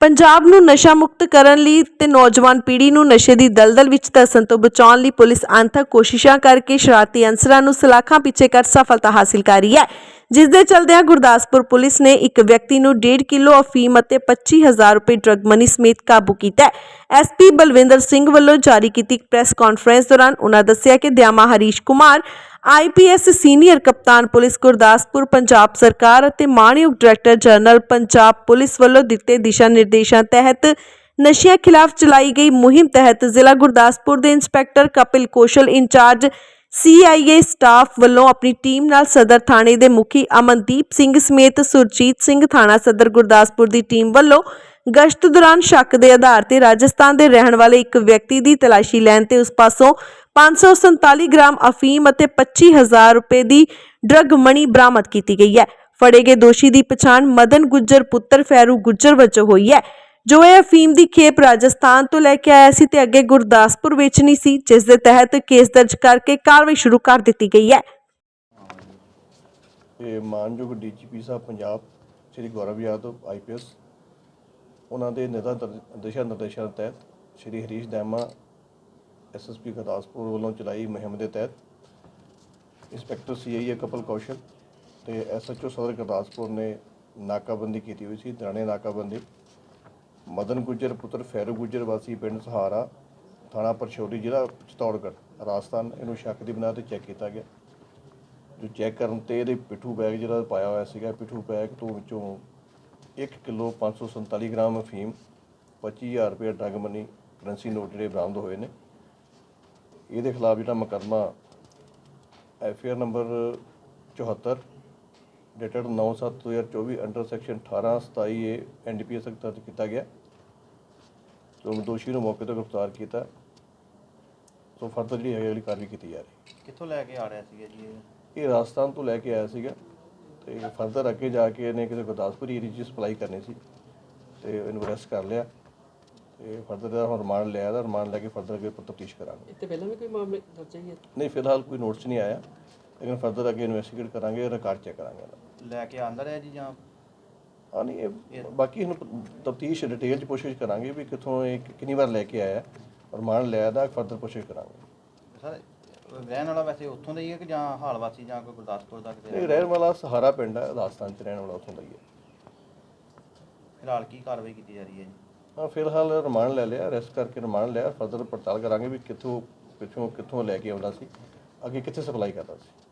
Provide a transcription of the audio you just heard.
ਪੰਜਾਬ ਨੂੰ ਨਸ਼ਾ ਮੁਕਤ ਕਰਨ ਲਈ ਤੇ ਨੌਜਵਾਨ ਪੀੜ੍ਹੀ ਨੂੰ ਨਸ਼ੇ ਦੀ ਦਲਦਲ ਵਿੱਚ ਧਸਣ ਤੋਂ ਬਚਾਉਣ ਲਈ ਪੁਲਿਸ ਅੰਤਕ ਕੋਸ਼ਿਸ਼ਾਂ ਕਰਕੇ ਸ਼ਰਾਰਤੀ ਅਨਸਰਾਂ ਨੂੰ ਸਲਾਖਾਂ ਪਿੱਛੇ ਕਰ ਸਫਲਤਾ ਹਾਸਿਲ ਕਰ ਰਹੀ ਹੈ। ਜਿਸ ਦੇ ਚਲਦਿਆਂ ਗੁਰਦਾਸਪੁਰ ਪੁਲਿਸ ਨੇ ਇੱਕ ਵਿਅਕਤੀ ਨੂੰ 1.5 ਕਿਲੋ ਅਫੀਮ ਅਤੇ 25000 ਰੁਪਏ ਡਰਗ ਮਨੀ ਸਮੇਤ ਕਾਬੂ ਕੀਤਾ ਹੈ। ਐਸਪੀ ਬਲਵਿੰਦਰ ਸਿੰਘ ਵੱਲੋਂ ਜਾਰੀ ਕੀਤੀ ਇੱਕ ਪ੍ਰੈਸ ਕਾਨਫਰੰਸ ਦੌਰਾਨ ਉਨ੍ਹਾਂ ਦੱਸਿਆ ਕਿ ਦਿਆਮਾ ਹਰੀਸ਼ ਕੁਮਾਰ ਆਈਪੀਐਸ ਸੀਨੀਅਰ ਕਪਤਾਨ ਪੁਲਿਸ ਗੁਰਦਾਸਪੁਰ, ਪੰਜਾਬ ਸਰਕਾਰ ਅਤੇ ਮਾਣਯੋਗ ਡਾਇਰੈਕਟਰ ਜਨਰਲ ਪੰਜਾਬ ਪੁਲਿਸ ਵੱਲੋਂ ਦਿੱਤੇ ਦਿਸ਼ਾ ਨਿਰਦੇਸ਼ਾਂ ਤਹਿਤ ਨਸ਼ਿਆਂ ਖਿਲਾਫ ਚਲਾਈ ਗਈ ਮੁਹਿੰਮ ਤਹਿਤ ਜ਼ਿਲ੍ਹਾ ਗੁਰਦਾਸਪੁਰ ਦੇ inspector Kapil Kaushal incharge CIA staff ਵੱਲੋਂ ਆਪਣੀ ਟੀਮ ਨਾਲ ਸਦਰ ਥਾਣੇ ਦੇ ਮੁਖੀ ਅਮਨਦੀਪ ਸਿੰਘ ਸਮੇਤ ਸੁਰਜੀਤ ਸਿੰਘ ਥਾਣਾ ਸਦਰ ਗੁਰਦਾਸਪੁਰ ਦੀ ਟੀਮ ਵੱਲੋਂ ਗਸ਼ਤ ਦੌਰਾਨ ਸ਼ੱਕ ਦੇ ਆਧਾਰ ਤੇ ਰਾਜਸਥਾਨ ਦੇ ਰਹਿਣ ਵਾਲੇ ਇੱਕ ਵਿਅਕਤੀ ਦੀ ਤਲਾਸ਼ੀ ਲੈਣ ਤੇ ਉਸ ਪਾਸੋਂ 547 ਗ੍ਰਾਮ ਅਫੀਮ ਅਤੇ 25000 ਰੁਪਏ ਦੀ ਡਰਗ ਮਣੀ ਬਰਾਮਦ ਕੀਤੀ ਗਈ ਹੈ। ਫੜੇ ਗਏ ਦੋਸ਼ੀ ਦੀ ਪਛਾਣ ਮਦਨ ਗੁੱਜਰ ਪੁੱਤਰ ਫੈਰੂ ਗੁੱਜਰ ਵਜੋਂ ਹੋਈ ਹੈ, ਜੋ ਇਹ ਅਫੀਮ ਦੀ ਖੇਪ ਰਾਜਸਥਾਨ ਤੋਂ ਲੈ ਕੇ ਆਇਆ ਸੀ ਤੇ ਅੱਗੇ ਗੁਰਦਾਸਪੁਰ ਵੇਚਣੀ ਸੀ, ਜਿਸ ਦੇ ਤਹਿਤ ਕੇਸ ਦਰਜ ਕਰਕੇ ਕਾਰਵਾਈ ਸ਼ੁਰੂ ਕਰ ਦਿੱਤੀ ਗਈ ਹੈ। ਇਹ ਮਾਨਯੋਗ ਡੀਜੀਪੀ ਸਾਹਿਬ ਪੰਜਾਬ, ਸ੍ਰੀ ਗੌਰਵ ਯਾਦਵ ਆਈਪੀਐਸ ਉਹਨਾਂ ਦੇ ਨਿਰਦਾ ਨਿਰਦੇਸ਼ਾਂ ਤਹਿਤ ਸ੍ਰੀ ਹਰੀਸ਼ ਦੈਮਾ ਐਸਐਸਪੀ ਗੁਰਦਾਸਪੁਰ ਵੱਲੋਂ ਚਲਾਈ ਮੁਹਿੰਮ ਦੇ ਤਹਿਤ ਇੰਸਪੈਕਟਰ ਸੀਆਈਏ ਕਪਲ ਕੌਸ਼ਲ ਤੇ ਐਸਐਚਓ ਸਦਰ ਗੁਰਦਾਸਪੁਰ ਨੇ ਨਾਕਾਬੰਦੀ ਕੀਤੀ ਹੋਈ ਸੀ, ਦਰਾਣੇ ਨਾਕਾਬੰਦੀ। ਮਦਨ ਗੁੱਜਰ, ਪੁੱਤਰ ਫੈਰੂ ਗੁੱਜਰ, ਵਾਸੀ ਪਿੰਡ ਸਹਾਰਾ, ਥਾਣਾ ਪਰਸ਼ੋਰੀ ਜ਼ਿਲ੍ਹਾ ਚਿਤੌੜਗੜ੍ਹ। ਰਾਜਸਥਾਨ, ਇਹਨੂੰ ਸ਼ੱਕ ਦੀ ਬਣਾ ਤੇ ਚੈੱਕ ਕੀਤਾ ਗਿਆ। ਜੋ ਚੈੱਕ ਕਰਨ ਤੇ ਇਹਦੇ ਪਿੱਠੂ ਬੈਗ ਜਿਹੜਾ ਪਾਇਆ ਹੋਇਆ ਸੀਗਾ ਪਿੱਠੂ ਬੈਗ ਤੋਂ ਵਿੱਚੋਂ 1 ਕਿਲੋ 547 ਗ੍ਰਾਮ ਅਫੀਮ 25000 ਰੁਪਏ ਡਰਗ ਮਨੀ ਕਰੰਸੀ ਨੋਟ ਜਿਹੜੇ ਬਰਾਮਦ ਹੋਏ ਨੇ। ਇਹਦੇ ਖਿਲਾਫ ਜਿਹੜਾ ਮੁਕੱਦਮਾ FR number 74 dated 9/7/2024 under section 18 27 A NDPS ਤਹਿਤ ਦਰਜ ਕੀਤਾ ਗਿਆ। ਸੋ ਦੋਸ਼ੀ ਨੂੰ ਮੌਕੇ ਤੋਂ ਗ੍ਰਿਫਤਾਰ ਕੀਤਾ। ਸੋ ਫਰਦਰ ਜਿਹੜੀ ਹੈ ਅਗਲੀ ਕਾਰਵਾਈ ਕੀਤੀ ਜਾ ਰਹੀ ਕਿੱਥੋਂ ਲੈ ਕੇ ਆ ਰਿਹਾ ਸੀਗਾ ਜੀ ਇਹ? ਇਹ ਰਾਜਸਥਾਨ ਤੋਂ ਲੈ ਕੇ ਆਇਆ ਸੀਗਾ। ਤੇ ਫਰਦਰ ਅੱਗੇ ਜਾ ਕੇ ਇਹਨੇ ਕਿਸੇ ਗੁਰਦਾਸਪੁਰ ਏਰੀਆ 'ਚ ਸਪਲਾਈ ਕਰਨੀ ਸੀ। ਤੇ ਇਹਨੂੰ ਅਰੈਸਟ ਕਰ ਲਿਆ। ਤੇ ਫਰਦਰ ਦਾ ਹੁਣ ਰਿਮਾਂਡ ਲਿਆ ਦਾ ਰਿਮਾਂਡ ਲੈ ਕੇ ਫਰਦਰ ਅੱਗੇ ਤਫਤੀਸ਼ ਕਰਾਂਗੇ। ਇੱਥੇ ਪਹਿਲਾਂ ਵੀ ਕੋਈ ਮਾਮਲੇ ਦਰਜ ਹੈ ਨਹੀਂ ਫਿਲਹਾਲ ਕੋਈ ਨੋਟਿਸ ਨਹੀਂ ਆਇਆ। ਲੇਕਿਨ ਫਰਦਰ ਅੱਗੇ ਇਨਵੈਸਟੀਗੇਟ ਕਰਾਂਗੇ ਰਿਕਾਰਡ ਚੈੱਕ ਕਰਾਂਗੇ। ਲੈ ਕੇ ਆਂਦਾ ਰਿਹਾ ਜੀ ਜਾਂ? ਹਾਂ ਨਹੀਂ ਇਹ ਬਾਕੀ ਇਹਨੂੰ ਤਫਤੀਸ਼ ਡਿਟੇਲ 'ਚ ਪੁੱਛਗਿੱਛ ਕਰਾਂਗੇ ਵੀ ਕਿੱਥੋਂ ਇਹ ਕਿੰਨੀ ਵਾਰ ਲੈ ਕੇ ਆਇਆ ਰਿਮਾਂਡ ਲਿਆ ਦਾ ਫਰਦਰ ਪੁੱਛਗਿੱਛ ਕਰਾਂਗੇ। ਸਰ ਰਹਿਣ ਵਾਲਾ ਵੈਸੇ ਉੱਥੋਂ ਦਾ ਹੀ ਹੈ ਕਿ ਜਾਂ ਹਾਲ ਵਾਸੀ ਜਾਂ ਕੋਈ ਗੁਰਦਾਸਪੁਰ ਦਾ ਕਿਤੇ ਇਹ ਰਹਿਣ ਵਾਲਾ ਸਹਾਰਾ ਪਿੰਡ ਹੈ ਰਾਜਸਥਾਨ 'ਚ ਰਹਿਣ ਵਾਲਾ ਉੱਥੋਂ ਦਾ ਹੀ ਹੈ। ਫਿਲਹਾਲ ਕੀ ਕਾਰਵਾਈ ਕੀਤੀ ਜਾ ਰਹੀ ਹੈ ਜੀ? ਹਾਂ, ਫਿਲਹਾਲ ਰਿਮਾਂਡ ਲੈ ਲਿਆ ਅਰੈਸਟ ਕਰਕੇ ਰਿਮਾਂਡ ਲਿਆ ਫਰਦਰ ਪੜਤਾਲ ਕਰਾਂਗੇ ਵੀ ਕਿੱਥੋਂ, ਪਿੱਛੋਂ ਕਿੱਥੋਂ ਲੈ ਕੇ ਆਉਂਦਾ ਸੀ, ਅੱਗੇ ਕਿੱਥੇ ਸਪਲਾਈ ਕਰਦਾ ਸੀ।